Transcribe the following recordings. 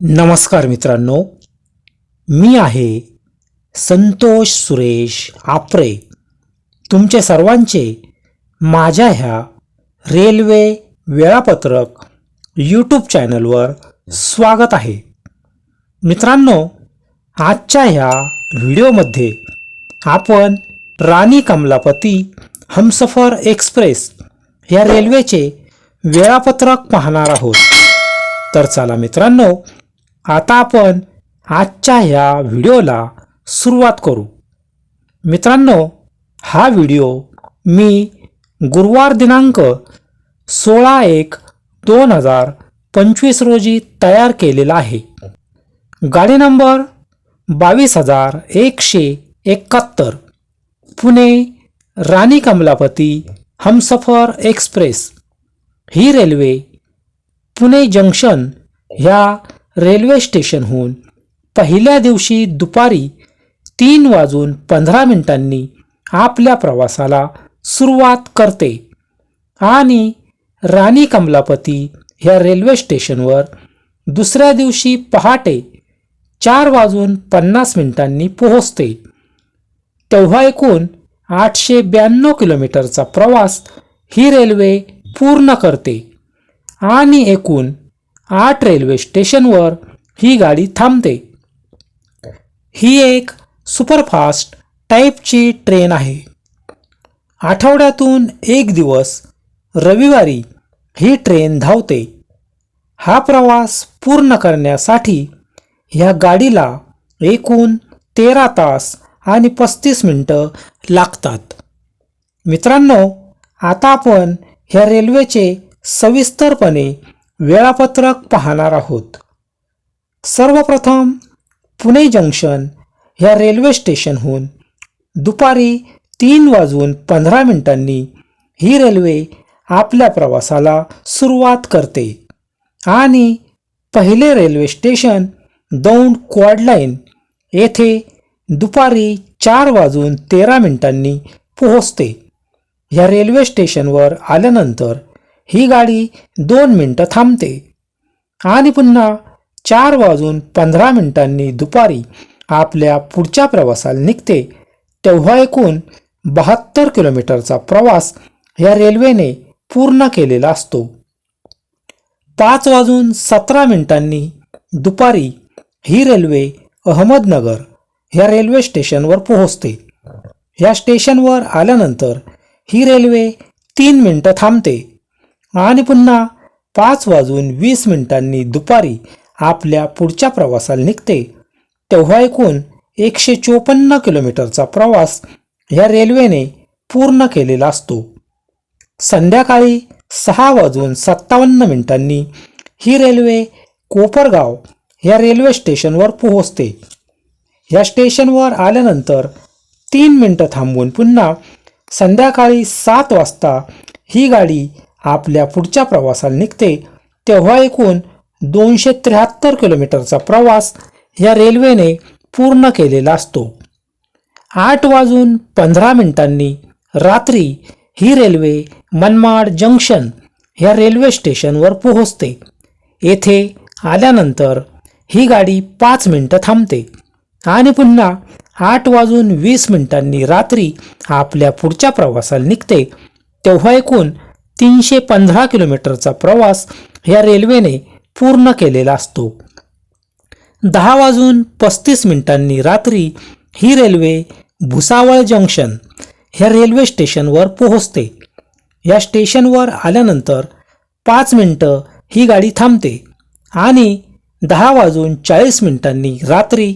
नमस्कार मित्रांनो मी आहे संतोष सुरेश आपरे. तुमचे सर्वांचे माझ्या ह्या रेल्वे वेळापत्रक यूट्यूब चॅनलवर स्वागत आहे. मित्रांनो आजच्या ह्या व्हिडिओमध्ये आपण राणी कमलापती हमसफर एक्सप्रेस या रेल्वेचे वेळापत्रक पाहणार आहोत. तर चला मित्रांनो आता आपण आजच्या ह्या व्हिडिओला सुरुवात करू. मित्रांनो हा व्हिडिओ मी गुरुवार दिनांक सोळा एक दोन हजार पंचवीस रोजी तयार केलेला आहे. गाडी नंबर बावीस हजार एकशे एकाहत्तर पुणे राणी कमलापती हमसफर एक्सप्रेस. ही रेल्वे पुणे जंक्शन ह्या रेल्वे स्टेशनहून पहिल्या दिवशी दुपारी तीन वाजून पंधरा मिनिटांनी आपल्या प्रवासाला सुरुवात करते. आणि राणी कमलापती ह्या रेल्वे स्टेशनवर दुसऱ्या दिवशी पहाटे चार वाजून पन्नास मिनिटांनी पोहोचते. तेव्हा एकूण आठशे ब्याण्णव किलोमीटरचा प्रवास ही रेल्वे पूर्ण करते. आणि एकूण आठ रेल्वे स्टेशनवर ही गाडी थांबते. ही एक सुपरफास्ट टाईपची ट्रेन आहे. आठवड्यातून एक दिवस रविवारी ही ट्रेन धावते. हा प्रवास पूर्ण करण्यासाठी ह्या गाडीला एकूण तेरा तास आणि पस्तीस मिनटं लागतात. मित्रांनो आता आपण ह्या रेल्वेचे सविस्तरपणे वेळापत्रक पाहणार आहोत. सर्वप्रथम पुणे जंक्शन ह्या रेल्वे स्टेशनहून दुपारी तीन वाजून पंधरा मिनिटांनी ही रेल्वे आपल्या प्रवासाला सुरुवात करते. आणि पहिले रेल्वे स्टेशन दौंड क्वाडलाईन येथे दुपारी चार वाजून तेरा मिनिटांनी पोहोचते. ह्या रेल्वे स्टेशनवर आल्यानंतर ही गाडी दोन मिनटं थांबते. आणि पुन्हा चार वाजून पंधरा मिनिटांनी दुपारी आपल्या पुढच्या प्रवासाला निघते. तेव्हा एकूण बहात्तर किलोमीटरचा प्रवास या रेल्वेने पूर्ण केलेला असतो. पाच वाजून सतरा मिनिटांनी दुपारी ही रेल्वे अहमदनगर ह्या रेल्वे स्टेशनवर पोहोचते. ह्या स्टेशनवर आल्यानंतर ही रेल्वे तीन मिनटं थांबते. आणि पुन्हा पाच वाजून वीस मिनिटांनी दुपारी आपल्या पुढच्या प्रवासाला निघते. तेव्हा एकूण एकशे चोपन्न किलोमीटरचा प्रवास ह्या रेल्वेने पूर्ण केलेला असतो. संध्याकाळी सहा वाजून सत्तावन्न मिनिटांनी ही रेल्वे कोपरगाव ह्या रेल्वे स्टेशनवर पोहोचते. या स्टेशनवर आल्यानंतर तीन मिनटं थांबून पुन्हा संध्याकाळी सात वाजता ही गाडी आपल्या पुढच्या प्रवासाला निघते तेव्हा एकूण दोनशे त्र्याहत्तर किलोमीटरचा प्रवास या रेल्वेने पूर्ण केलेला असतो. आठ वाजून पंधरा मिनिटांनी रात्री ही रेल्वे मनमाड जंक्शन ह्या रेल्वे स्टेशनवर पोहोचते. येथे आल्यानंतर ही गाडी पाच मिनटं थांबते आणि पुन्हा आठ वाजून वीस मिनिटांनी रात्री आपल्या पुढच्या प्रवासाला निघते तेव्हा एकूण तीनशे पंधरा किलोमीटरचा प्रवास या रेल्वेने पूर्ण केलेला असतो. दहा वाजून पस्तीस मिनिटांनी रात्री ही रेल्वे भुसावळ जंक्शन ह्या रेल्वे स्टेशनवर पोहोचते. या स्टेशनवर आल्यानंतर पाच मिनटं ही गाडी थांबते आणि दहा वाजून चाळीस मिनिटांनी रात्री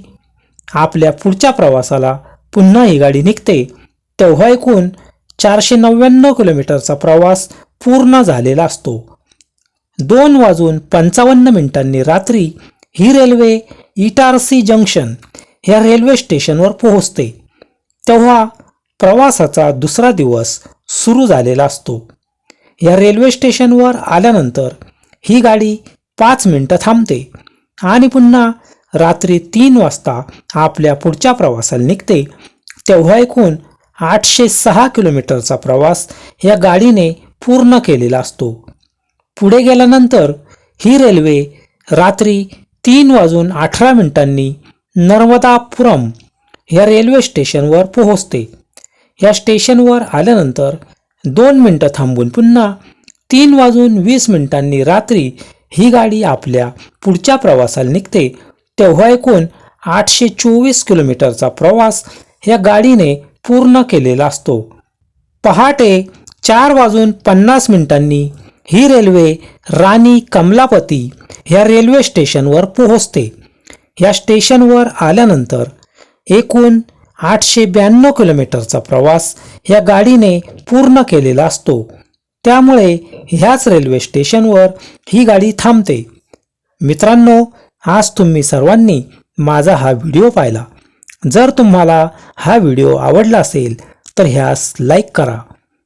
आपल्या पुढच्या प्रवासाला पुन्हा ही गाडी निघते. तेव्हा एकूण चारशे नव्याण्णव किलोमीटरचा प्रवास पूर्ण झालेला असतो. दोन वाजून पंचावन्न मिनिटांनी रात्री ही रेल्वे इटारसी जंक्शन ह्या रेल्वे स्टेशनवर पोहोचते. तेव्हा प्रवासाचा दुसरा दिवस सुरू झालेला असतो. या रेल्वे स्टेशनवर आल्यानंतर ही गाडी पाच मिनटं थांबते आणि पुन्हा रात्री तीन वाजता आपल्या पुढच्या प्रवासाला निघते. तेव्हा एकूण आठशे सहा किलोमीटरचा प्रवास या गाडीने पूर्ण केलेला असतो. पुढे गेल्यानंतर ही रेल्वे रात्री तीन वाजून अठरा मिनिटांनी नर्मदापुरम या रेल्वे स्टेशनवर पोहोचते. या स्टेशनवर आल्यानंतर दोन मिनटं थांबून पुन्हा तीन वाजून वीस मिनिटांनी रात्री ही गाडी आपल्या पुढच्या प्रवासाला निघते. तेव्हा एकूण आठशे चोवीस किलोमीटरचा प्रवास या गाडीने पूर्ण केलेला असतो. पहाटे चार वाजून पन्नास मिनिटांनी ही रेल्वे राणी कमलापती ह्या रेल्वे स्टेशनवर पोहोचते. या स्टेशनवर आल्यानंतर एकूण आठशे ब्याण्णव किलोमीटरचा प्रवास या गाडीने पूर्ण केलेला असतो. त्यामुळे ह्याच रेल्वे स्टेशनवर ही गाडी थांबते. मित्रांनो आज तुम्ही सर्वांनी माझा हा व्हिडिओ पाहिला. जर तुम्हाला हा व्हिडिओ आवडला असेल तर ह्यास लाईक करा.